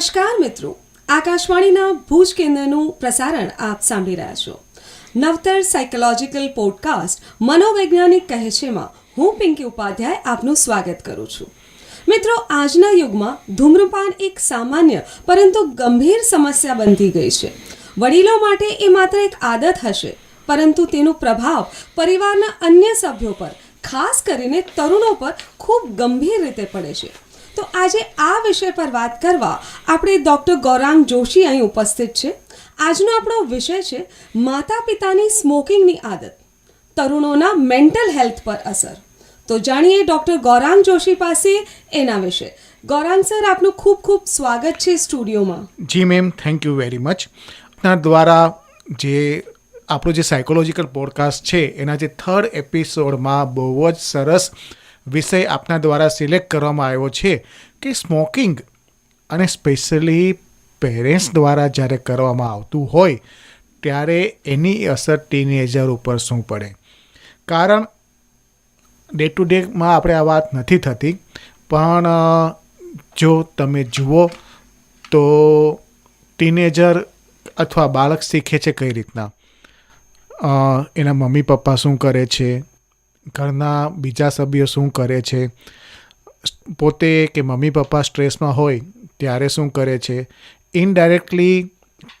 નમસ્કાર મિત્રો. આકાશવાણીના ભુજ કેન્દ્રનું પ્રસારણ આપ સાંભળી રહ્યા છો. નવતર સાયકોલોજીકલ પોડકાસ્ટ મનોવૈજ્ઞાનિક કહે છેમાં હું પિંકી ઉપાધ્યાય આપનું સ્વાગત કરું છું. મિત્રો, આજના યુગમાં ધૂમ્રપાન એક સામાન્ય પરંતુ ગંભીર સમસ્યા બનતી ગઈ છે. વડીલો માટે એ માત્ર એક આદત હશે, પરંતુ તેનો પ્રભાવ પરિવારના અન્ય સભ્યો પર, ખાસ કરીને તરુણો પર, ખૂબ ગંભીર રીતે પડે છે. તો આજે આ વિષય પર વાત કરવા આપણે ડૉક્ટર ગૌરાંગ જોશી અહીં ઉપસ્થિત છે. આજનો આપણો વિષય છે માતા પિતાની સ્મોકિંગની આદત, તરુણોના મેન્ટલ હેલ્થ પર અસર. તો જાણીએ ડૉક્ટર ગૌરાંગ જોશી પાસે એના વિશે. ગૌરાંગ સર, આપનું ખૂબ ખૂબ સ્વાગત છે સ્ટુડિયોમાં. જી ma'am, thank you very much. આપના દ્વારા જે આપણો જે સાયકોલોજીકલ પોડકાસ્ટ છે, એના જે થર્ડ એપિસોડમાં બહુ જ સરસ વિષય આપના દ્વારા સિલેક્ટ કરવામાં આવ્યો છે કે સ્મોકિંગ અને સ્પેશિયલી પેરેન્ટ્સ દ્વારા જ્યારે કરવામાં આવતું હોય, ત્યારે એની અસર ટીનેજર ઉપર શું પડે? કારણ ડે ટુ ડેમાં આપણે આ વાત નથી થતી, પણ જો તમે જુઓ, તો ટીનેજર અથવા બાળક શીખે છે કઈ રીતના? એના મમ્મી પપ્પા શું કરે છે? ઘરના બીજા સભ્યો શું કરે છે, પોતે કે મમ્મી પપ્પા સ્ટ્રેસમાં હોય ત્યારે શું કરે છે ઇનડાયરેક્ટલી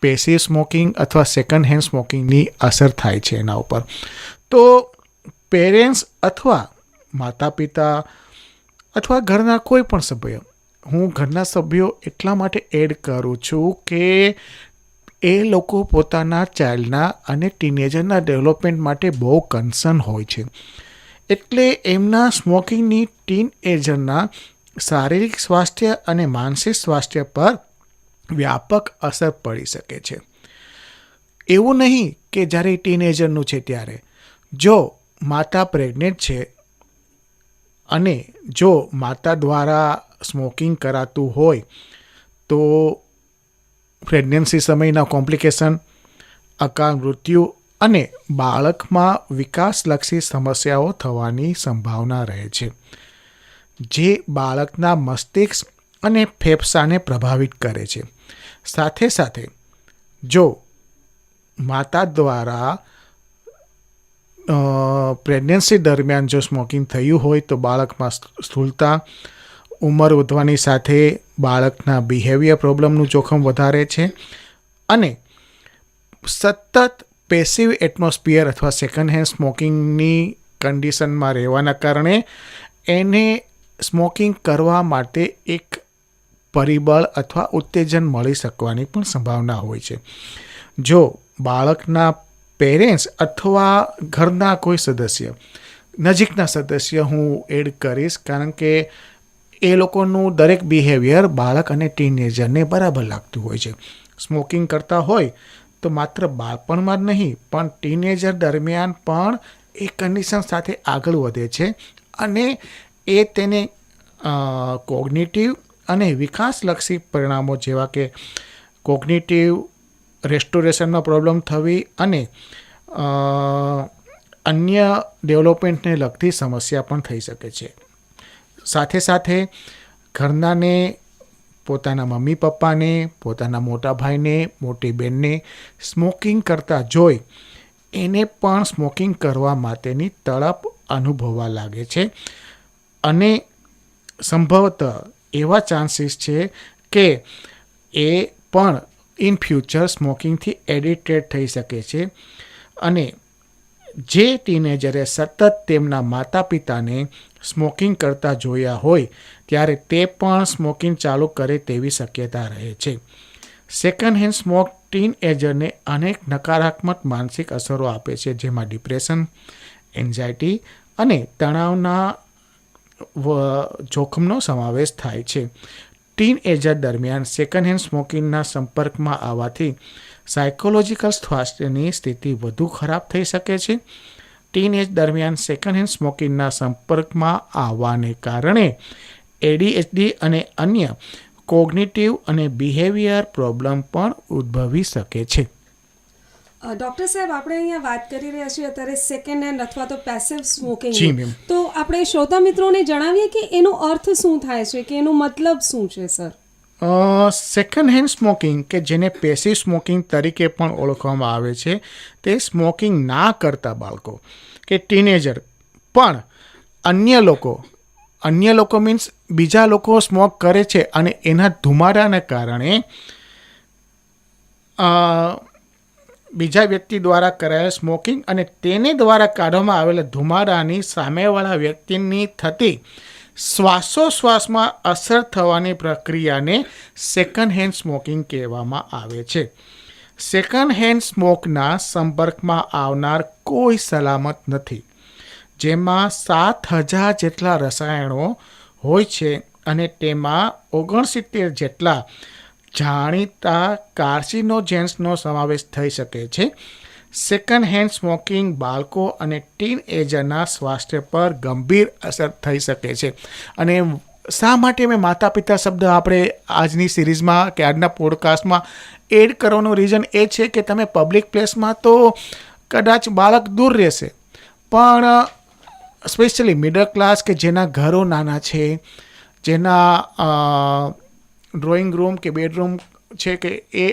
પેસિવ સ્મોકિંગ અથવા સેકન્ડ હેન્ડ સ્મોકિંગની અસર થાય છે એના ઉપર. તો પેરેન્ટ્સ અથવા માતા પિતા અથવા ઘરના કોઈ પણ સભ્ય, હું ઘરના સભ્યો એટલા માટે એડ કરું છું કે એ લોકો પોતાના ચાઇલ્ડના અને ટીનેજરના ડેવલપમેન્ટ માટે બહુ કન્સર્ન હોય છે. એટલે એમના સ્મોકિંગની ટીન એજરના શારીરિક સ્વાસ્થ્ય અને માનસિક સ્વાસ્થ્ય પર વ્યાપક અસર પડી શકે છે. એવું નહીં કે જ્યારે ટીનેજરનું છે ત્યારે. જો માતા પ્રેગ્નેન્ટ છે અને જો માતા દ્વારા સ્મોકિંગ કરાતું હોય તો પ્રેગ્નન્સી સમયના કોમ્પ્લિકેશન, અકાળ મૃત્યુ અને બાળકમાં વિકાસલક્ષી સમસ્યાઓ થવાની સંભાવના રહે છે, જે બાળકના મસ્તિષ્ક અને ફેફસાને પ્રભાવિત કરે છે. સાથે સાથે, જો માતા દ્વારા પ્રેગ્નન્સી દરમિયાન જો સ્મોકિંગ થયું હોય તો બાળકમાં સ્થૂળતા, ઉંમર વધવાની સાથે બાળકના બિહેવિયર પ્રોબ્લેમનું જોખમ વધારે છે અને સતત પેસિવ એટમોસ્ફિયર અથવા સેકન્ડ હેન્ડ સ્મોકિંગની કન્ડિશનમાં રહેવાના કારણે એને સ્મોકિંગ કરવા માટે એક પરિબળ અથવા ઉત્તેજન મળી શકવાની પણ સંભાવના હોય છે. જો બાળકના પેરેન્ટ્સ અથવા ઘરના કોઈ સદસ્ય, નજીકના સદસ્ય હું એડ કરીશ કારણ કે એ લોકોનું દરેક બિહેવિયર બાળક અને ટીનેજરને બરાબર લાગતું હોય છે. સ્મોકિંગ કરતા હોય તો માત્ર બાળપણમાં જ નહીં, પણ ટીનેજર દરમિયાન પણ એ કન્ડિશન સાથે આગળ વધે છે અને એ તેને કોગ્નિટિવ અને વિકાસલક્ષી પરિણામો જેવા કે કોગ્નિટિવ રેસ્ટોરેશનમાં પ્રોબ્લેમ થવી અને અન્ય ડેવલપમેન્ટને લગતી સમસ્યા પણ થઈ શકે છે. સાથે સાથે ઘરનાને પોતાના મમ્મી પપ્પાને, પોતાના મોટા ભાઈને, મોટી બહેનને સ્મોકિંગ કરતા જોઈ એને પણ સ્મોકિંગ કરવા માટેની તળપ અનુભવવા લાગે છે. અને સંભવત એવા ચાન્સીસ છે કે એ પણ ઇન ફ્યુચર સ્મોકિંગથી એડિક્ટેડ થઈ શકે છે. અને જે ટીનેજરે સતત તેમના માતા પિતાને સ્મોકિંગ કરતા જોયા હોય ત્યારે તે પણ સ્મોકિંગ ચાલુ કરે તેવી શક્યતા રહે છે. સેકન્ડ હેન્ડ સ્મોક ટીન એજરને અનેક નકારાત્મક માનસિક અસરો આપે છે, જેમાં ડિપ્રેશન એન્ઝાયટી અને તણાવના જોખમનો સમાવેશ થાય છે. ટીન એજર દરમિયાન સેકન્ડ હેન્ડ સ્મોકિંગના સંપર્કમાં આવવાથી સાયકોલોજીકલ સ્વાસ્થ્યની સ્થિતિ વધુ ખરાબ થઈ શકે છે ટીન એજ દરમિયાન સેકન્ડ હેન્ડ સ્મોકિંગના સંપર્કમાં આવવાને કારણે એડીએચડી અને અન્ય કોગ્નિટિવ અને બિહેવિયર પ્રોબ્લેમ પણ ઉદ્ભવી શકે છે. ડોક્ટર સાહેબ આપણે અહીંયા વાત કરી રહ્યા છીએ અત્યારે સેકન્ડ હેન્ડ અથવા તો પેસિવ સ્મોકિંગ તો આપણે શ્રોતા મિત્રોને જણાવીએ કે એનો અર્થ શું થાય છે કે એનો મતલબ શું છે સર સેકન્ડ હેન્ડ સ્મોકિંગ કે જેને પેસિવ સ્મોકિંગ તરીકે પણ ઓળખવામાં આવે છે, તે સ્મોકિંગ ના કરતા બાળકો, કે ટીનેજર પણ અન્ય લોકો અન્ય લોકો મીન્સ બીજા લોકો સ્મોક કરે છે અને એના ધુમાડાને કારણે બીજા વ્યક્તિ દ્વારા કરાયેલ સ્મોકિંગ અને તેને દ્વારા કાઢવામાં આવેલા ધુમાડાની સામેવાળા વ્યક્તિની થતી શ્વાસોશ્વાસમાં અસર થવાની પ્રક્રિયાને સેકન્ડ હેન્ડ સ્મોકિંગ કહેવામાં આવે છે. સેકન્ડ હેન્ડ સ્મોકના સંપર્કમાં આવનાર કોઈ સલામત નથી. જેમાં સાત હજાર જેટલા રસાયણો હોય છે અને તેમાં ઓગણસિત્તેર જેટલા જાણીતા કાર્સિનોજેન્સનો સમાવેશ થઈ શકે છે. સેકન્ડ હેન્ડ સ્મોકિંગ બાળકો અને ટીન એજરના સ્વાસ્થ્ય પર ગંભીર અસર થઈ શકે છે. અને શા માટે મેં માતા પિતા શબ્દ આપણે આજની સિરીઝમાં કે આજના પોડકાસ્ટમાં એડ કરવાનું રીઝન એ છે કે તમે પબ્લિક પ્લેસમાં તો કદાચ બાળક દૂર રહેશે, પણ સ્પેશિયલી મિડલ ક્લાસ કે જેના ઘરો નાના છે, જેના ડ્રોઈંગ રૂમ કે બેડરૂમ છે કે એ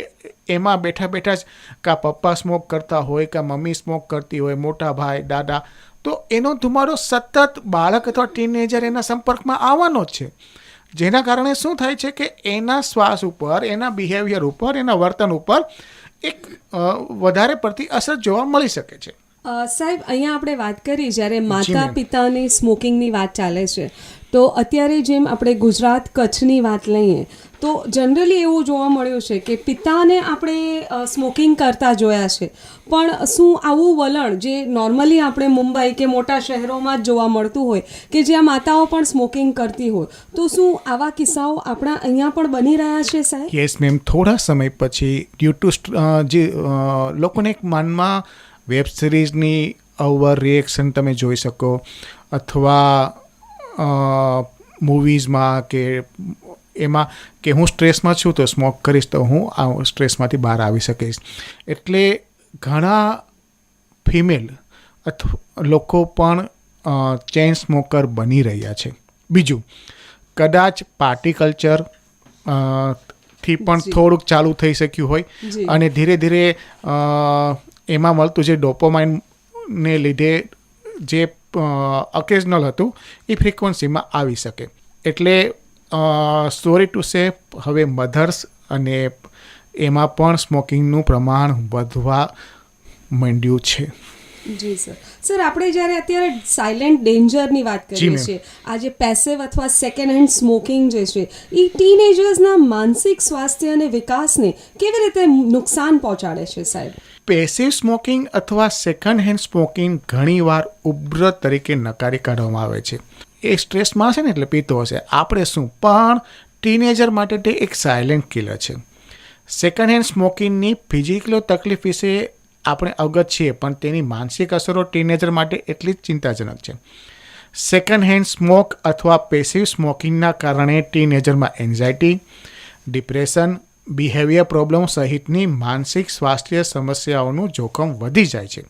એમાં બેઠા બેઠા જ કાં પપ્પા સ્મોક કરતા હોય કાં મમ્મી સ્મોક કરતી હોય મોટા ભાઈ દાદા તો એનો ધુમાડો સતત બાળક અથવા ટીનેજર એના સંપર્કમાં આવવાનો જ છે. જેના કારણે શું થાય છે કે એના શ્વાસ ઉપર એના બિહેવિયર ઉપર એના વર્તન ઉપર એક વધારે પડતી અસર જોવા મળી શકે છે. સાહેબ અહીંયા આપણે વાત કરી જ્યારે માતા. પિતાની સ્મોકિંગની વાત ચાલે છે. તો અત્યારે જેમ આપણે ગુજરાત કચ્છની વાત લઈએ, તો જનરલી એવું જોવા મળ્યું છે કે પિતાને આપણે સ્મોકિંગ કરતા જોયા છે. પણ શું આવું વલણ જે નોર્મલી આપણે મુંબઈ કે મોટા શહેરોમાં જ જોવા મળતું હોય કે જ્યાં માતાઓ પણ સ્મોકિંગ કરતી હોય, તો શું આવા કિસ્સાઓ આપણા અહીંયા પણ બની રહ્યા છે સાહેબ? યસ મેમ થોડા સમય પછી ડ્યુ ટુ જે લોકોને એક મનમાં વેબ સિરીઝની ઓવર રિએક્શન તમે જોઈ શકો, અથવા મૂવીઝમાં કે એમાં કે હું સ્ટ્રેસમાં છું તો સ્મોક કરીશ તો હું આ સ્ટ્રેસમાંથી બહાર આવી શકીશ. એટલે ઘણા ફિમેલ અથવા લોકો પણ ચેઇન સ્મોકર બની રહ્યા છે. બીજું કદાચ પાર્ટી કલ્ચરથી પણ થોડુંક ચાલુ થઈ શક્યું હોય અને ધીરે ધીરે એમાં મળતું જે ડોપોમાઇનને લીધે જે ઓકેઝનલ હતું એ ફ્રિકવન્સીમાં આવી શકે. એટલે સોરી ટુ સે હવે મધર્સ અને એમાં પણ સ્મોકિંગનું પ્રમાણ વધવા માંડ્યું છે. જી સર સર આપણે જ્યારે અત્યારે સાયલેન્ટ ડેન્જરની વાત કરીએ છીએ આ જે પેસિવ અથવા સેકન્ડ હેન્ડ સ્મોકિંગ જે છે એ ટીનેજર્સના માનસિક સ્વાસ્થ્ય અને વિકાસને કેવી રીતે નુકસાન પહોંચાડે છે સાહેબ? પેસિવ સ્મોકિંગ અથવા સેકન્ડ હેન્ડ સ્મોકિંગ ઘણીવાર ઉગ્ર તરીકે નકારી કાઢવામાં આવે છે. એ સ્ટ્રેસમાં હશે ને એટલે પીતો હશે. આપણે શું? પણ ટીનેજર માટે તે એક સાયલેન્ટ કિલર છે. સેકન્ડ હેન્ડ સ્મોકિંગની ફિઝિકલ તકલીફ વિશે આપણે અવગત છીએ, પણ તેની માનસિક અસરો ટીનેજર માટે એટલી જ ચિંતાજનક છે. સેકન્ડ હેન્ડ સ્મોક અથવા પેસિવ સ્મોકિંગના કારણે ટીનેજરમાં એન્ઝાયટી ડિપ્રેશન બિહેવિયર પ્રોબ્લેમ સહિતની માનસિક સ્વાસ્થ્ય સમસ્યાઓનું જોખમ વધી જાય છે.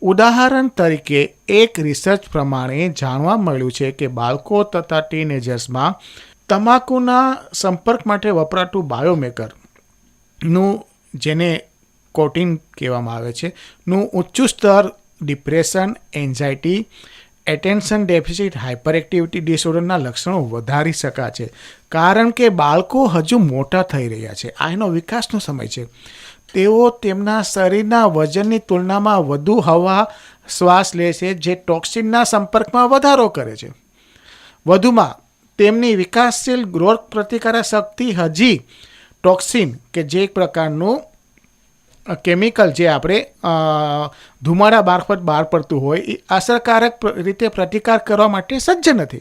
ઉદાહરણ તરીકે, એક રિસર્ચ પ્રમાણે જાણવા મળ્યું છે કે બાળકો તથા ટીનેજર્સમાં તમાકુના સંપર્ક માટે વપરાતું બાયોમેકરનું જેને કોટિન કહેવામાં આવે છે, નું ઊંચું સ્તર depression anxiety attention deficit hyper activity ડિસઓર્ડરના લક્ષણો વધારી શકાશે. કારણ કે બાળકો હજુ મોટા થઈ રહ્યા છે. આ એનો વિકાસનો સમય છે. તેઓ તેમના શરીરના વજનની તુલનામાં વધુ હવા, શ્વાસ લે છે, જે ટોક્સિનના સંપર્કમાં વધારો કરે છે. વધુમાં, તેમની વિકાસશીલ રોગ પ્રતિકારક શક્તિ હજી ટોક્સિન કે જે એક પ્રકારનું કેમિકલ જે આપણે ધુમાડા મારફત બહાર પડતું હોય એ અસરકારક રીતે પ્રતિકાર કરવા માટે સજ્જ નથી.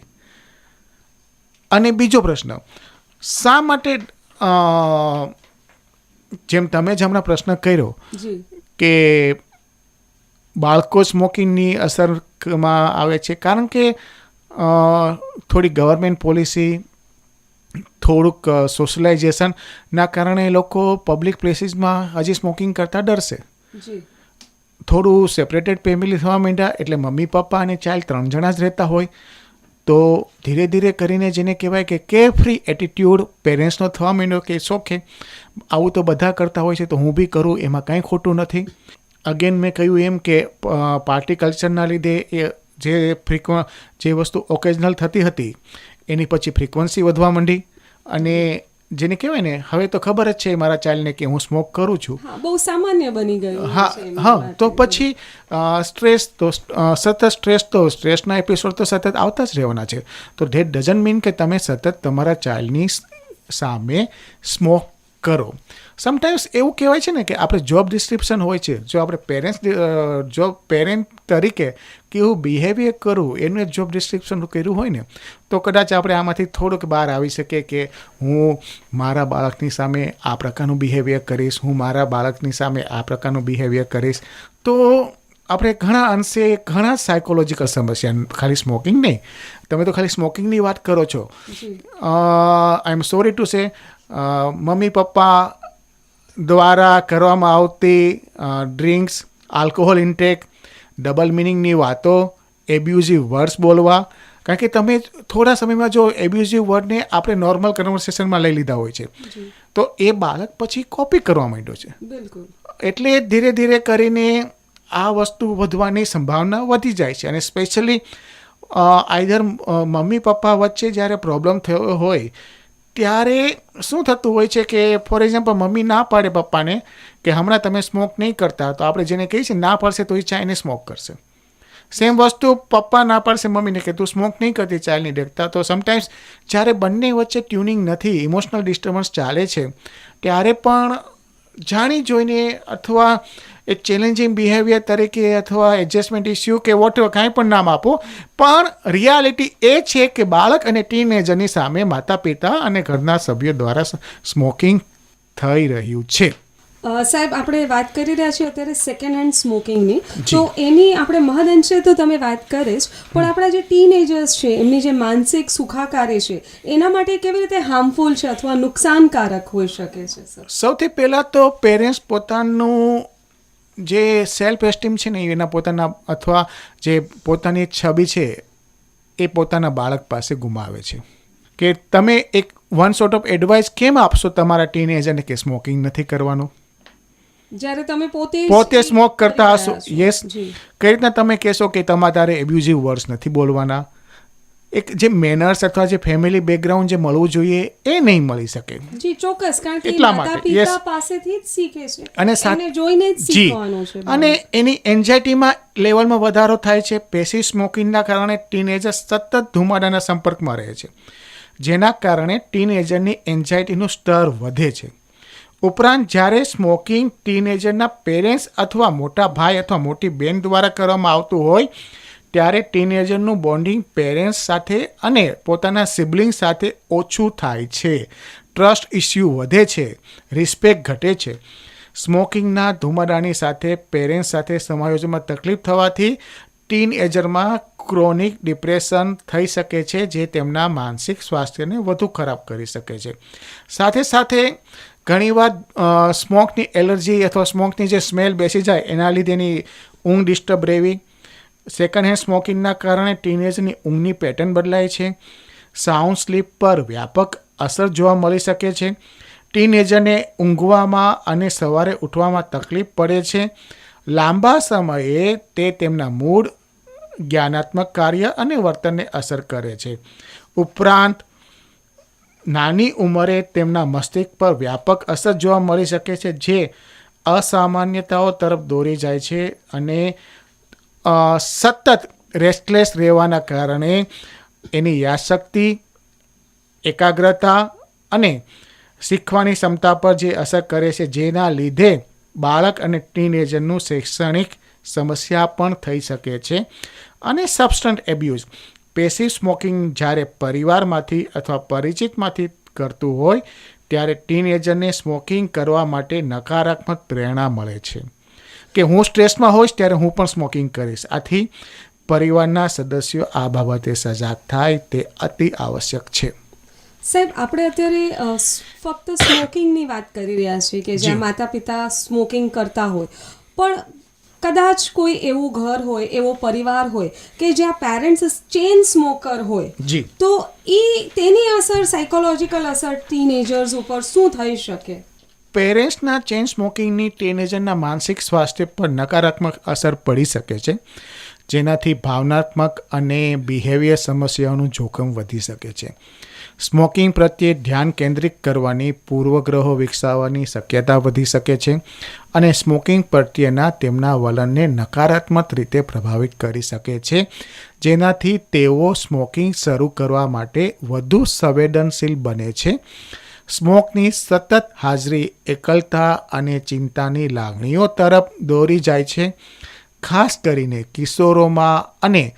અને બીજો પ્રશ્ન શા માટે જેમ તમે જ હમણાં પ્રશ્ન કર્યો કે બાળકો સ્મોકિંગની અસરમાં આવે છે કારણ કે થોડી ગવર્મેન્ટ પોલિસી થોડુંક સોશિયલાઇઝેશનના કારણે લોકો પબ્લિક પ્લેસીસમાં હજી સ્મોકિંગ કરતાં ડરશે. થોડું સેપરેટેડ ફેમિલી થવા માંડ્યા એટલે મમ્મી પપ્પા અને ચાઇલ્ડ ત્રણ જણા જ રહેતા હોય. તો ધીરે ધીરે કરીને જેને કહેવાય કે કે ફ્રી એટીટ્યૂડ પેરેન્ટ્સનો થવા માંડ્યો કે શોખે આવું તો બધા કરતા હોય છે તો હું બી કરું એમાં કાંઈ ખોટું નથી. અગેન મેં કહ્યું એમ કે પાર્ટી કલ્ચરના લીધે એ જે ફ્રિકવ જે વસ્તુ ઓકેઝનલ થતી હતી એની પછી ફ્રિકવન્સી વધવા માંડી. અને જેને કહેવાય ને હવે તો ખબર જ છે મારા ચાઇલ્ડને કે હું સ્મોક કરું છું. બહુ સામાન્ય બની ગયું હા હા તો પછી સ્ટ્રેસ તો સતત સ્ટ્રેસ તો સ્ટ્રેસના એપિસોડ તો સતત આવતા જ રહેવાના છે. તો ધેટ ડઝન્ટ મીન કે તમે સતત તમારા ચાઇલ્ડની સામે સ્મોક કરો. સમટાઈમ્સ એવું કહેવાય છે ને કે આપણે જોબ ડિસ્ક્રિપ્શન હોય છે જો આપણે પેરેન્ટ્સ જોબ પેરેન્ટ તરીકે કેવું બિહેવિયર કરવું એનું એક જોબ ડિસ્ક્રિપ્શન કર્યું હોય ને તો કદાચ આપણે આમાંથી થોડુંક બહાર આવી શકીએ કે હું મારા બાળકની સામે આ પ્રકારનું બિહેવિયર કરીશ હું મારા બાળકની સામે આ પ્રકારનું બિહેવિયર કરીશ તો આપણે ઘણા અંશે ઘણા સાયકોલોજીકલ સમસ્યા ખાલી સ્મોકિંગ નહીં તમે તો ખાલી સ્મોકિંગની વાત કરો છો. I am sorry to say mummy papa દ્વારા કરવામાં આવતી ડ્રિંક્સ આલ્કોહોલ ઇન્ટેક ડબલ મિનિંગની વાતો એબ્યુઝિવ વર્ડ્સ બોલવા કારણ કે તમે થોડા સમયમાં જો એબ્યુઝિવ વર્ડને આપણે નોર્મલ કન્વર્સેશનમાં લઈ લીધા હોય છે તો એ બાળક પછી કોપી કરવા માંડ્યો છે. બિલકુલ. એટલે ધીરે ધીરે કરીને આ વસ્તુ વધવાની સંભાવના વધી જાય છે અને સ્પેશિયલી આઈધર મમ્મી પપ્પા વચ્ચે જ્યારે પ્રોબ્લેમ થયો હોય ત્યારે શું થતું હોય છે કે ફોર એક્ઝામ્પલ મમ્મી ના પાડે પપ્પાને કે, હમણાં તમે સ્મોક નહીં કરતા તો આપણે જેને કહીએ છીએ, ના પાડશે તો એ ચાઈને સ્મોક કરશે સેમ વસ્તુ પપ્પા ના પાડશે મમ્મીને કે, તું સ્મોક નહીં કરતી ચાઇલ્ડની દેખતા તો સમટાઈમ્સ જ્યારે બંને વચ્ચે ટ્યુનિંગ નથી ઇમોશનલ ડિસ્ટર્બન્સ ચાલે છે, ત્યારે પણ જાણી જોઈને અથવા એક ચેલેન્જિંગ બિહેવિયર તરીકે અથવા એડજસ્ટમેન્ટ ઇસ્યુ કે વોટ કાંઈ પણ નામ આપો પણ રિયાલિટી એ છે કે બાળક અને ટીનેજરની સામે માતા પિતા અને ઘરના સભ્યો દ્વારા સ્મોકિંગ થઈ રહ્યું છે. સાહેબ આપણે વાત કરી રહ્યા છીએ અત્યારે સેકન્ડ હેન્ડ સ્મોકિંગની તો એની આપણે મહદઅંશે તો તમે વાત કરીશ પણ આપણા જે ટીનેજર્સ છે એમની જે માનસિક સુખાકારી છે એના માટે કેવી રીતે હાર્મફુલ છે અથવા નુકસાનકારક હોઈ શકે છે સર? સૌથી પહેલાં તો પેરેન્ટ્સ પોતાનું જે સેલ્ફ એસ્ટીમ છે ને એના પોતાના અથવા જે પોતાની છબી છે એ પોતાના બાળક પાસે ગુમાવે છે. કે તમે એક વન સોર્ટ ઓફ એડવાઇસ કેમ આપશો તમારા ટીનેજરને કે સ્મોકિંગ નથી કરવાનું? જ્યારે તમે પોતે પોતે સ્મોક કરતા હશો. યસ કઈ રીતના તમે કહેશો કે તમારે એબ્યુઝિવ વર્ડ્સ નથી બોલવાના? એક જે મેનર્સ અથવા જે ફેમિલી બેકગ્રાઉન્ડ જે મળવું જોઈએ એ નહીં મળી શકે. જી ચોક્કસ કારણ કે એટલા માતા માટે, પિતા પાસેથી જ શીખે છે. અને એને જોઈને જ શીખવાનું છે અને એની એન્ઝાયટીમાં લેવલમાં વધારો થાય છે પેસિવ સ્મોકિંગના કારણે ટીનેજર સતત ધુમાડાના સંપર્કમાં રહે છે. જેના કારણે ટીનેજરની એન્ઝાયટીનું સ્તર વધે છે. ઉપરાંત જ્યારે સ્મોકિંગ ટીનેજરના પેરેન્ટ્સ અથવા મોટા ભાઈ અથવા મોટી બેન દ્વારા કરવામાં આવતું હોય ત્યારે ટીનેજરનું બોન્ડિંગ પેરેન્ટ્સ સાથે અને પોતાના સિબ્લિંગ સાથે ઓછું થાય છે. ટ્રસ્ટ ઇસ્યુ વધે છે. રિસ્પેક્ટ ઘટે છે. સ્મોકિંગના ધુમાડાની સાથે પેરેન્ટ્સ સાથે સમાયોજનમાં તકલીફ થવાથી ટીન એજરમાં ક્રોનિક ડિપ્રેશન થઈ શકે છે, જે તેમના માનસિક સ્વાસ્થ્યને વધુ ખરાબ કરી શકે છે. સાથે સાથે ઘણીવાર સ્મોકની એલર્જી અથવા સ્મોકની જે સ્મેલ બેસી જાય, એના લીધેની ઊંઘ ડિસ્ટર્બ રહેવી સેકન્ડ હેન્ડ સ્મોકિંગના કારણે ટીનેજની ઊંઘની પેટર્ન બદલાય છે. સાઉન્ડ સ્લીપ પર વ્યાપક અસર જોવા મળી શકે છે. ટીનેજરને ઊંઘવામાં અને સવારે ઉઠવામાં તકલીફ પડે છે. લાંબા સમયે તે તેમના મૂડ જ્ઞાનાત્મક કાર્ય અને વર્તનને અસર કરે છે. ઉપરાંત, નાની ઉંમરે તેમના મસ્તિષ્ક પર વ્યાપક અસર જોવા મળી શકે છે, જે અસામાન્યતાઓ તરફ દોરી જાય છે અને સતત રેસ્ટલેસ રહેવાના કારણે એની યાદશક્તિ, એકાગ્રતા અને શીખવાની ક્ષમતા પર જે અસર કરે છે, જેના લીધે બાળક અને ટીનેજરનું શૈક્ષણિક સમસ્યા પણ થઈ શકે છે અને સબસ્ટન્ટ એબ્યુઝ પેસિવ સ્મોકિંગ જ્યારે પરિવારમાંથી અથવા પરિચિતમાંથી કરતું હોય, ત્યારે ટીનેજરને સ્મોકિંગ કરવા માટે નકારાત્મક પ્રેરણા મળે છે. કે હું સ્ટ્રેસમાં હોઈશ ત્યારે હું પણ સ્મોકિંગ કરીશ. આથી પરિવારના સદસ્યો આ બાબતે સજાગ થાય તે અતિ આવશ્યક છે. સાહેબ આપણે અત્યારે ફક્ત સ્મોકિંગની વાત કરી રહ્યા છીએ કે જ્યાં માતા પિતા સ્મોકિંગ કરતા હોય. પણ કદાચ કોઈ એવું ઘર હોય એવો પરિવાર હોય કે જ્યાં પેરેન્ટ્સ ચેન સ્મોકર હોય તો એ તેની અસર સાયકોલોજીકલ અસર ટીનેજર્સ ઉપર શું થઈ શકે? પેરેન્ટ્સના ચેન સ્મોકિંગની ટીનેજરના માનસિક સ્વાસ્થ્ય પર નકારાત્મક અસર પડી શકે છે, જેનાથી ભાવનાત્મક અને બિહેવિયર સમસ્યાઓનું જોખમ વધી શકે છે. સ્મોકિંગ પ્રત્યે ધ્યાન કેન્દ્રિત કરવાની પૂર્વગ્રહો વિકસાવવાની શક્યતા વધી શકે છે અને સ્મોકિંગ પ્રત્યેના તેમના વલણને નકારાત્મક રીતે પ્રભાવિત કરી શકે છે, જેનાથી તેઓ સ્મોકિંગ શરૂ કરવા માટે વધુ સંવેદનશીલ બને છે. સ્મોકની સતત હાજરી, એકલતા અને ચિંતાની લાગણીઓ તરફ દોરી જાય છે. ખાસ કરીને કિશોરોમાં અને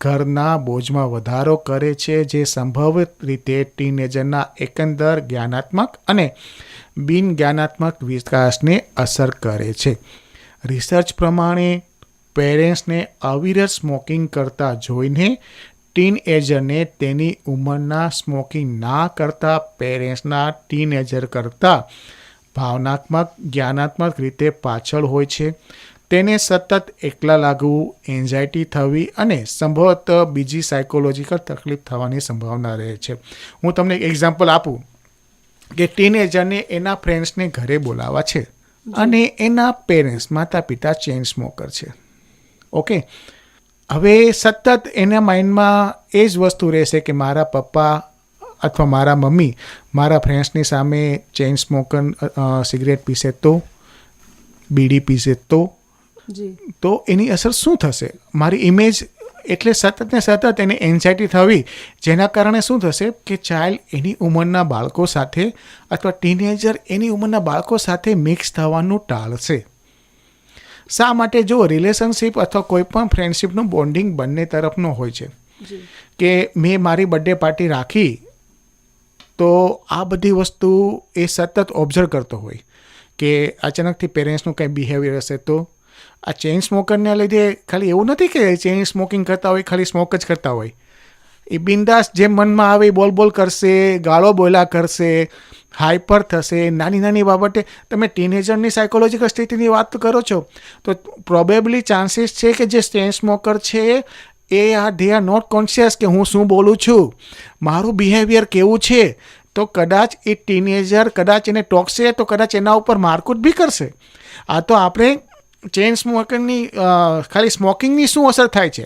ઘરના બોજમાં વધારો કરે છે, જે સંભવિત રીતે ટીનેજરના એકંદર જ્ઞાનાત્મક અને બિન જ્ઞાનાત્મક વિકાસને અસર કરે છે. રિસર્ચ પ્રમાણે, પેરેન્ટ્સને અવિરત સ્મોકિંગ કરતા જોઈને ટીન એજરને તેની ઉંમરના સ્મોકિંગ ના કરતા પેરેન્ટ્સના ટીનએજર કરતાં ભાવનાત્મક જ્ઞાનાત્મક રીતે પાછળ હોય છે. તેને સતત એકલા લાગવું એન્ઝાયટી થવી અને સંભવત બીજી સાયકોલોજીકલ તકલીફ થવાની સંભાવના રહે છે. હું તમને એક એક્ઝામ્પલ આપું કે ટીનેજરને એના ફ્રેન્ડ્સને ઘરે બોલાવવા છે અને એના પેરેન્ટ્સ માતા પિતા ચેન સ્મોકર છે. ઓકે હવે સતત એના માઇન્ડમાં એ જ વસ્તુ રહેશે કે મારા પપ્પા અથવા મારા મમ્મી મારા ફ્રેન્ડ્સની સામે ચેઇન સ્મોકર સિગરેટ પીશે તો બીડી પીશે તો તો એની અસર શું થશે? મારી ઇમેજ એટલે સતત ને સતત એને એન્ઝાયટી થવી જેના કારણે શું થશે કે ચાઇલ્ડ એની ઉંમરના બાળકો સાથે અથવા ટીનેજર એની ઉંમરના બાળકો સાથે મિક્સ થવાનું ટાળશે. શા માટે? જો રિલેશનશિપ અથવા કોઈ પણ ફ્રેન્ડશિપનું બોન્ડિંગ બંને તરફનું હોય છે. કે મેં મારી બર્થડે પાર્ટી રાખી તો આ બધી વસ્તુ એ સતત ઓબ્ઝર્વ કરતો હોય. કે અચાનકથી પેરેન્ટ્સનું કંઈ બિહેવિયર હશે તો? આ ચેઇન સ્મોકરને લીધે ખાલી એવું નથી કે ચેઇન સ્મોકિંગ કરતા હોય ખાલી સ્મોક જ કરતા હોય. એ બિંદાસ જે મનમાં આવે એ બોલ બોલ કરશે, ગાળો બોલા કરશે હાઈપર થશે, નાની નાની બાબતે તમે ટીનેજરની સાયકોલોજીકલ સ્થિતિની વાત કરો છો, તો પ્રોબેબલી ચાન્સીસ છે કે જે સ્ટેન સ્મોકર છે એ આ ધે આર નોટ કોન્શિયસ કે હું શું બોલું છું. મારું બિહેવિયર કેવું છે? તો કદાચ એ ટીનેજર કદાચ એને ટોકશે, તો કદાચ એના ઉપર મારકૂટ બી કરશે. આ તો આપણે ચેન સ્મોકરની ખાલી સ્મોકિંગની શું અસર થાય છે?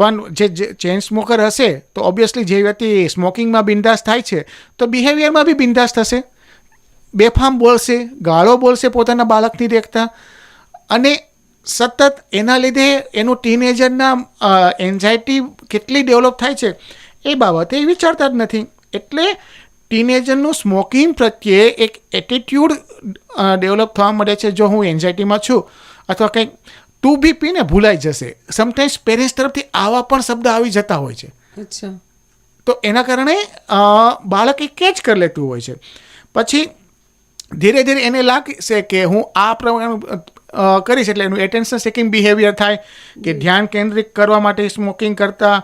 પણ જે ચેન સ્મોકર હશે, તો ઓબ્વિયસલી જે વ્યક્તિ સ્મોકિંગમાં બિંદાસ થાય છે, તો બિહેવિયરમાં બી બિંદાસ થશે. બેફામ બોલશે, ગાળો બોલશે પોતાના બાળકની દેખતા. અને સતત એના લીધે એનું ટીનેજરના એન્ઝાયટી કેટલી ડેવલપ થાય છે, એ બાબતે એ વિચારતા જ નથી. એટલે ટીનેજરનું સ્મોકિંગ પ્રત્યે એક એટીટ્યૂડ ડેવલપ થવા મળે છે, જો હું એન્ઝાયટીમાં છું, અથવા કંઈક તું બી પીને ભૂલાઈ જશે. સમટાઈમ્સ પેરેન્ટ્સ તરફથી આવા પણ શબ્દ આવી જતા હોય છે. અચ્છા. તો એના કારણે બાળક એ કેચ કરી લેતું હોય છે. પછી ધીરે ધીરે એને લાગશે કે હું આ પ્રમાણે કરીશ એટલે એનું એટેન્શન સેકિંગ બિહેવિયર થાય કે ધ્યાન કેન્દ્રિત કરવા માટે સ્મોકિંગ કરતા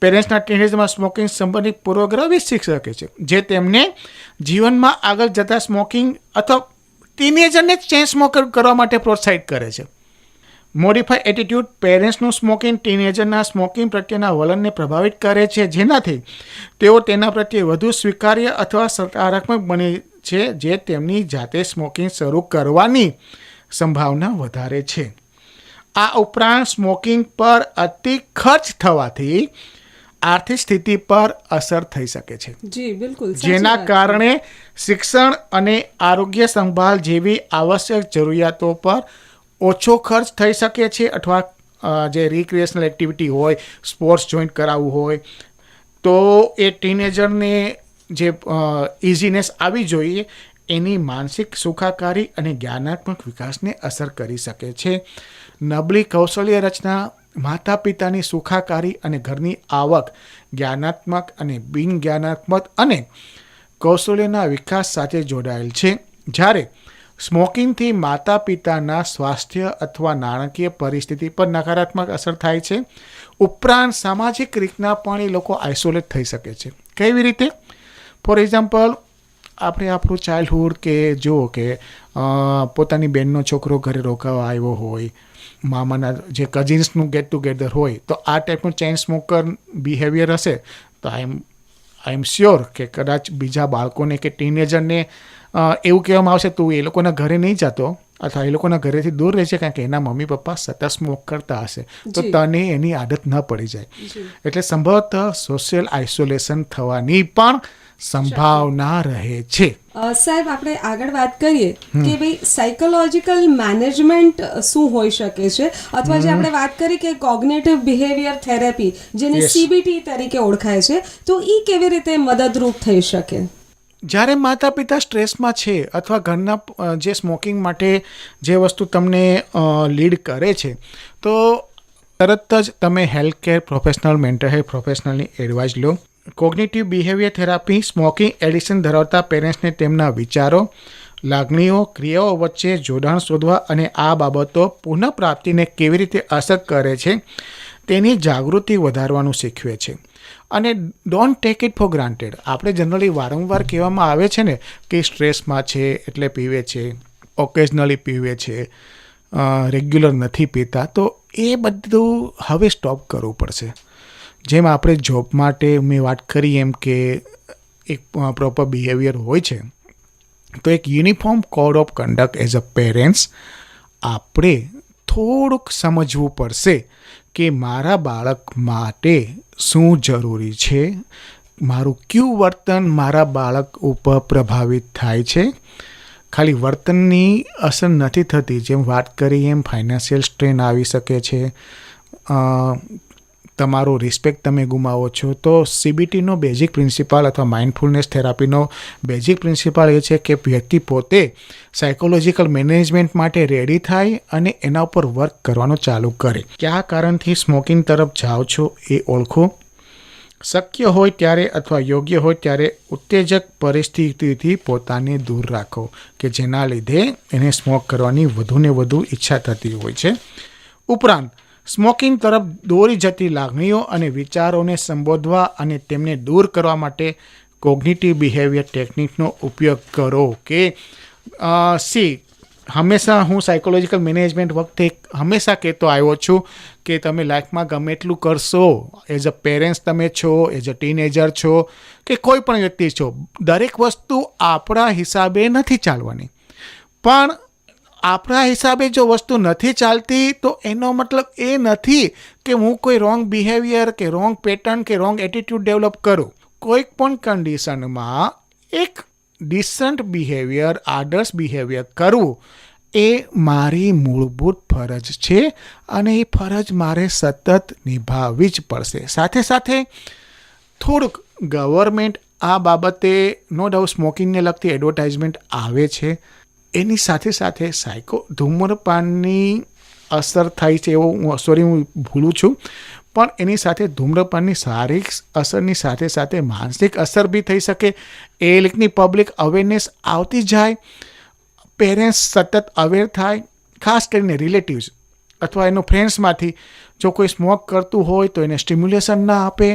પેરેન્ટ્સના ટીનેજમાં સ્મોકિંગ સંબંધિત પૂર્વગ્રહ વિકસી શકે છે. જે તેમને જીવનમાં આગળ જતા સ્મોકિંગ અથવા ટીનેજરને જ ચેન સ્મોકર કરવા માટે પ્રોત્સાહિત કરે છે. મોડિફાઈ એટીટ્યૂડ પેરેન્ટ્સનું સ્મોકિંગ ટીનેજરના સ્મોકિંગ પ્રત્યેના વલણને પ્રભાવિત કરે છે. જેનાથી તેઓ તેના પ્રત્યે વધુ સ્વીકાર્ય અથવા સકારાત્મક બને છે જે તેમની જાતે સ્મોકિંગ શરૂ કરવાની સંભાવના વધારે છે. આ ઉપરાંત સ્મોકિંગ પર અતિ ખર્ચ થવાથી આર્થિક સ્થિતિ પર અસર થઈ શકે છે. જી બિલકુલ જેના કારણે શિક્ષણ અને આરોગ્ય સંભાળ જેવી આવશ્યક જરૂરિયાતો પર ઓછો ખર્ચ થઈ શકે છે અથવા જે રિક્રિએશનલ એક્ટિવિટી હોય સ્પોર્ટ્સ જોઈન્ટ કરાવવું હોય, તો એ ટીનેજરને જે ઇઝીનેસ આવી જોઈએ, એની માનસિક સુખાકારી અને જ્ઞાનાત્મક વિકાસને અસર કરી શકે છે. નબળી કૌશલ્ય રચના માતા પિતાની સુખાકારી અને ઘરની આવક જ્ઞાનાત્મક અને બિન જ્ઞાનાત્મક અને કૌશલ્યના વિકાસ સાથે જોડાયેલ છે. જ્યારે સ્મોકિંગથી માતા પિતાના સ્વાસ્થ્ય અથવા નાણાકીય પરિસ્થિતિ પર નકારાત્મક અસર થાય છે. ઉપરાંત સામાજિક રીતના પણ એ લોકો આઇસોલેટ થઈ શકે છે. કેવી રીતે? ફોર એક્ઝામ્પલ આપણે આપણું ચાઇલ્ડહુડ કે જુઓ કે પોતાની બેનનો છોકરો ઘરે રોકાવા આવ્યો હોય, મામાના જે કઝિન્સનું ગેટ ટુગેધર હોય, તો આ ટાઈપનું ચેન સ્મોકર બિહેવિયર હશે. તો આઈ એમ આઈ એમ શ્યોર કે કદાચ બીજા બાળકોને કે ટીનેજરને એવું કહેવામાં આવશે તું એ લોકોના ઘરે નહીં જતો. અથવા એ લોકોના ઘરેથી દૂર રહેશે કારણ કે એના મમ્મી પપ્પા સતત સ્મોક કરતા હશે. તો તને એની આદત ન પડી જાય. એટલે સંભવત સોશિયલ આઇસોલેશન થવાની પણ સંભાવના રહે છે. સાહેબ આપણે આગળ વાત કરીએ કે ભાઈ સાયકોલોજીકલ મેનેજમેન્ટ શું હોઈ શકે છે? અથવા જે આપણે વાત કરી કે કોગ્નેટિવ બિહેવિયર થેરેપી જેને સીબીટી તરીકે ઓળખાય છે તો એ કેવી રીતે મદદરૂપ થઈ શકે? જ્યારે માતા પિતા સ્ટ્રેસમાં છે અથવા ઘરના જે સ્મોકિંગ માટે જે વસ્તુ તમને લીડ કરે છે, તો તરત જ તમે health care professional, mental health પ્રોફેશનલની advice લો. Cognitive behaviour therapy, smoking addiction ધરાવતા પેરેન્ટ્સને તેમના વિચારો, લાગણીઓ, ક્રિયાઓ વચ્ચે જોડાણ શોધવા અને આ બાબતો પુનઃપ્રાપ્તિને કેવી રીતે અસર કરે છે તેની જાગૃતિ વધારવાનું શીખવે છે. અને don't take it for granted આપણે જનરલી વારંવાર કહેવામાં આવે છે ને કે સ્ટ્રેસમાં છે, એટલે પીવે છે ઓકેઝનલી પીવે છે રેગ્યુલર નથી પીતા, તો એ બધું હવે સ્ટોપ કરવું પડશે. જેમ આપણે જોબ માટે મેં વાત કરી એમ કે એક પ્રોપર બિહેવિયર હોય છે, તો એક uniform code of conduct as a parents આપણે થોડુંક સમજવું પડશે કે મારા બાળક માટે શું જરૂરી છે? મારું કયું વર્તન મારા બાળક ઉપર પ્રભાવિત થાય છે? ખાલી વર્તનની અસર નથી થતી, જેમ વાત કરી એમ ફાઇનાન્શિયલ સ્ટ્રેન આવી શકે છે. તમારો રિસ્પેક્ટ તમે ગુમાવો છો. તો સીબીટીનો બેઝિક પ્રિન્સિપાલ અથવા માઇન્ડફુલનેસ થેરાપીનો બેઝિક પ્રિન્સિપાલ એ છે કે વ્યક્તિ પોતે સાયકોલોજીકલ મેનેજમેન્ટ માટે રેડી થાય અને એના ઉપર વર્ક કરવાનું ચાલુ કરે. કયા કારણથી સ્મોકિંગ તરફ જાઓ છો એ ઓળખો. શક્ય હોય ત્યારે અથવા યોગ્ય હોય ત્યારે ઉત્તેજક પરિસ્થિતિથી પોતાને દૂર રાખો કે જેના લીધે એને સ્મોક કરવાની વધુને વધુ ઈચ્છા થતી હોય છે. ઉપરાંત સ્મોકિંગ તરફ દોરી જતી લાગણીઓ અને વિચારોને સંબોધવા અને તેમને દૂર કરવા માટે કોગ્નિટિવ બિહેવિયર ટેકનિકનો ઉપયોગ કરો કે સી, હંમેશા હું સાયકોલોજીકલ મેનેજમેન્ટ વખતે હંમેશા કહેતો આવ્યો છું કે તમે લાઈફમાં ગમે એટલું કરશો, એઝ અ પેરેન્ટ્સ તમે છો, એઝ અ ટીનેજર છો, કે કોઈ પણ વ્યક્તિ છો, દરેક વસ્તુ આપણા હિસાબે નથી ચાલવાની. પણ આપણા હિસાબે જો વસ્તુ નથી ચાલતી, તો એનો મતલબ એ નથી કે હું કોઈ રોંગ બિહેવિયર કે રોંગ પેટર્ન કે રોંગ એટીટ્યૂડ ડેવલપ કરું. કોઈક પણ કન્ડિશનમાં એક ડિસન્ટ બિહેવિયર આદર્શ બિહેવિયર કરવું, એ મારી મૂળભૂત ફરજ છે અને એ ફરજ મારે સતત નિભાવવી જ પડશે. સાથે સાથે થોડુંક ગવર્મેન્ટ આ બાબતે નો ડાઉટ સ્મોકિંગને લગતી એડવર્ટાઇઝમેન્ટ આવે છે. એની સાથે સાથે સાયકો ધૂમ્રપાનની અસર થાય છે એવો હું સોરી હું ભૂલું છું. પણ એની સાથે ધૂમ્રપાનની શારીરિક અસરની સાથે સાથે માનસિક અસર બી થઈ શકે. એ લીકની પબ્લિક અવેરનેસ આવતી જાય. પેરેન્ટ્સ સતત અવેર થાય, ખાસ કરીને રિલેટિવ્સ અથવા એનો ફ્રેન્ડ્સમાંથી જો કોઈ સ્મોક કરતું હોય તો એને સ્ટિમ્યુલેશન ના આપે.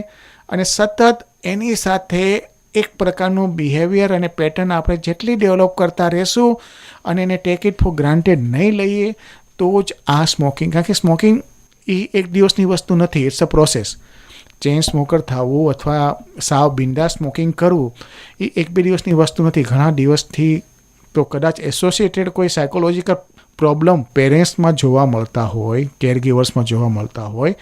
અને સતત એની સાથે એક પ્રકારનું બિહેવિયર અને પેટર્ન આપણે જેટલી ડેવલપ કરતા રહેશું અને એને ટેક ઇટ ફોર ગ્રાન્ટેડ નહીં લઈએ, તો જ આ સ્મોકિંગ કારણ કે સ્મોકિંગ એ એક દિવસની વસ્તુ નથી it's a process chain smoker થવું અથવા સાવ બિંદા સ્મોકિંગ કરવું, એ એક બે દિવસની વસ્તુ નથી. ઘણા દિવસથી તો કદાચ એસોસિએટેડ કોઈ સાયકોલોજીકલ પ્રોબ્લેમ પેરેન્ટ્સમાં જોવા મળતા હોય કેરગીવર્સમાં જોવા મળતા હોય,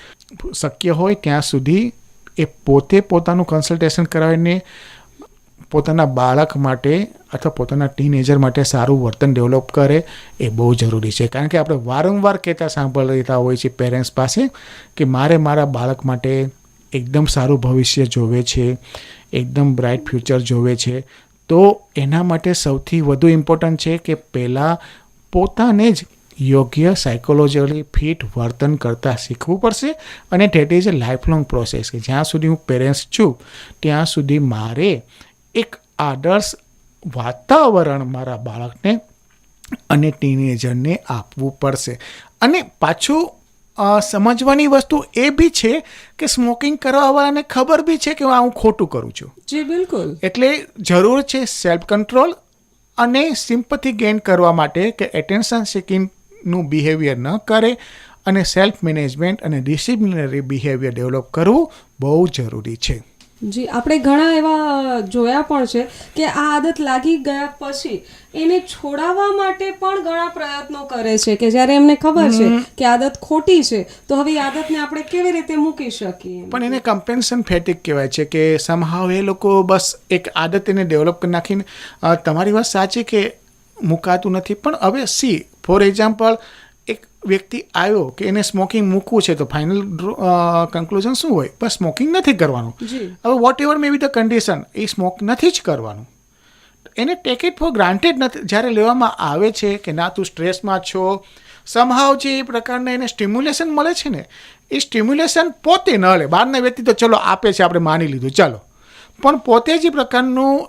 શક્ય હોય ત્યાં સુધી એ પોતે પોતાનું કન્સલ્ટેશન કરાવીને પોતાના બાળક માટે અથવા પોતાના ટીનેજર માટે સારું વર્તન ડેવલપ કરે એ બહુ જરૂરી છે. કારણ કે આપણે વારંવાર કહેતા સાંભળતા હોઈએ છીએ પેરેન્ટ્સ પાસે કે મારે મારા બાળક માટે એકદમ સારું ભવિષ્ય જોવે છે, એકદમ બ્રાઇટ ફ્યુચર જોવે છે. તો એના માટે સૌથી વધુ ઇમ્પોર્ટન્ટ છે કે પહેલાં પોતાને જ યોગ્ય સાયકોલોજીકલી ફિટ વર્તન કરતાં શીખવું પડશે અને that is a life long process કે જ્યાં સુધી હું પેરેન્ટ્સ છું, ત્યાં સુધી મારે એક આદર્શ વાતાવરણ મારા બાળકને અને ટીનેજરને આપવું પડશે. અને પાછું સમજવાની વસ્તુ એ બી છે કે સ્મોકિંગ કરવાવાળાને ખબર બી છે કે હું ખોટું કરું છું. જી બિલકુલ. એટલે જરૂર છે સેલ્ફ કંટ્રોલ અને સિમ્પથી ગેઇન કરવા માટે કે એટેન્શન સિકિંગનું બિહેવિયર ન કરે અને સેલ્ફ મેનેજમેન્ટ અને ડિસિપ્લિનરી બિહેવિયર ડેવલપ કરવું બહુ જરૂરી છે. જી આપણે ઘણા એવા જોયા પણ છે કે આ આદત લાગી ગયા પછી એને છોડાવવા માટે પણ ઘણા પ્રયત્નો કરે છે કે જ્યારે એમને ખબર છે કે આદત ખોટી છે તો હવે આદતને આપણે કેવી રીતે મૂકી શકીએ? પણ એને કમ્પેન્સન ફેટિક કહેવાય છે કે સમહાવ એ લોકો બસ એક આદત એને ડેવલપ કરી નાખીને તમારી વાત સાચી કે મુકાતું નથી. પણ હવે સી ફોર એક્ઝામ્પલ એક વ્યક્તિ આવ્યો કે એને સ્મોકિંગ મૂકવું છે તો ફાઇનલ કન્ક્લુઝન શું હોય? બસ સ્મોકિંગ નથી કરવાનું. હવે whatever may be the condition A smoke નથી જ કરવાનું. એને ટેક ઇટ ફોર ગ્રાન્ટેડ નથી. જ્યારે લેવામાં આવે છે કે ના તું સ્ટ્રેસમાં છો સમહાવ જે એ પ્રકારના એને સ્ટિમ્યુલેશન મળે છે ને એ સ્ટિમ્યુલેશન પોતે ન લે. બહારના વ્યક્તિ તો ચલો આપે છે આપણે માની લીધું. ચાલો. પણ પોતે જે પ્રકારનું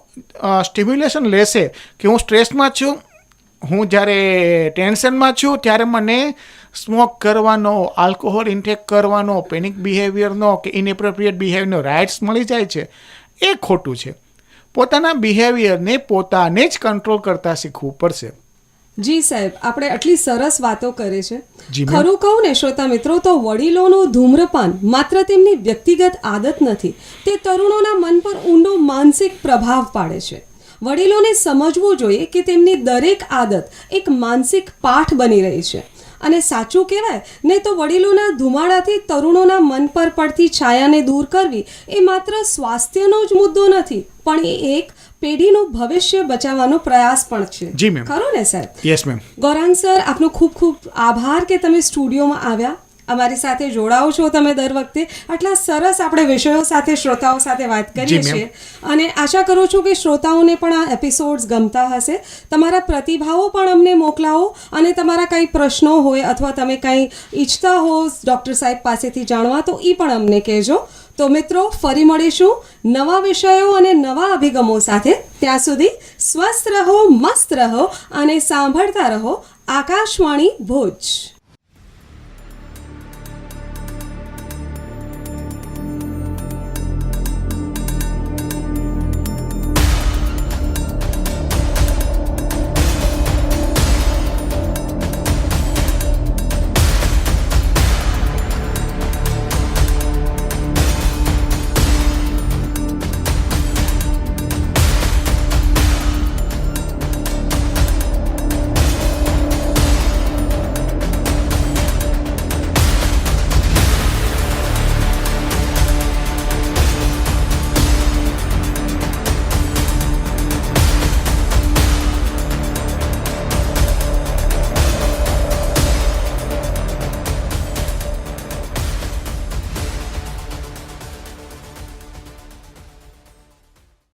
સ્ટિમ્યુલેશન લેશે કે હું સ્ટ્રેસમાં છું હું જ્યારે ટેન્શનમાં છું ત્યારે મને સ્મોક કરવાનો આલ્કોહોલ ઇન્ટેક કરવાનો પેનિક બિહેવિયરનો કે ઇનએપ્રોપ્રિએટ બિહેવિયરનો રાઇટ્સ મળી જાય છે એ ખોટું છે. પોતાના બિહેવિયરને પોતાને જ કંટ્રોલ કરતા શીખવું પડશે. જી સાહેબ આપણે આટલી સરસ વાતો કરે છે. ખરું કહું ને શ્રોતા મિત્રો તો વડીલોનું ધૂમ્રપાન માત્ર તેમની વ્યક્તિગત આદત નથી તે તરુણોના મન પર ઊંડો માનસિક પ્રભાવ પાડે છે. વડીલોને સમજવું જોઈએ કે તેમની દરેક આદત એક માનસિક પાઠ બની રહી છે. અને સાચું કહેવાય ને તો વડીલોના ધુમાડાથી તરુણોના મન પર પડતી છાયાને દૂર કરવી એ માત્ર સ્વાસ્થ્યનો જ મુદ્દો નથી પણ એ એક પેઢીનું ભવિષ્ય બચાવવાનો પ્રયાસ પણ છે. જી મેમ. ખરું ને સાહેબ? Yes ma'am. ગૌરાંગ સર આપનો ખૂબ ખૂબ આભાર કે તમે સ્ટુડિયોમાં આવ્યા. અમારી સાથે જોડાઓ છો તમે દર વખતે. આટલા સરસ આપણે વિષયો સાથે શ્રોતાઓ સાથે વાત કરીએ છીએ. અને આશા કરું છું કે શ્રોતાઓને પણ આ એપિસોડ્સ ગમતા હશે. તમારા પ્રતિભાવો પણ અમને મોકલાવો અને તમારા કંઈ પ્રશ્નો હોય અથવા તમે કંઈ ઈચ્છતા હો ડૉક્ટર સાહેબ પાસેથી જાણવા તો એ પણ અમને કહેજો. તો મિત્રો ફરી મળીશું નવા વિષયો અને નવા અભિગમો સાથે. ત્યાં સુધી સ્વસ્થ રહો મસ્ત રહો અને સાંભળતા રહો. આકાશવાણી ભુજ.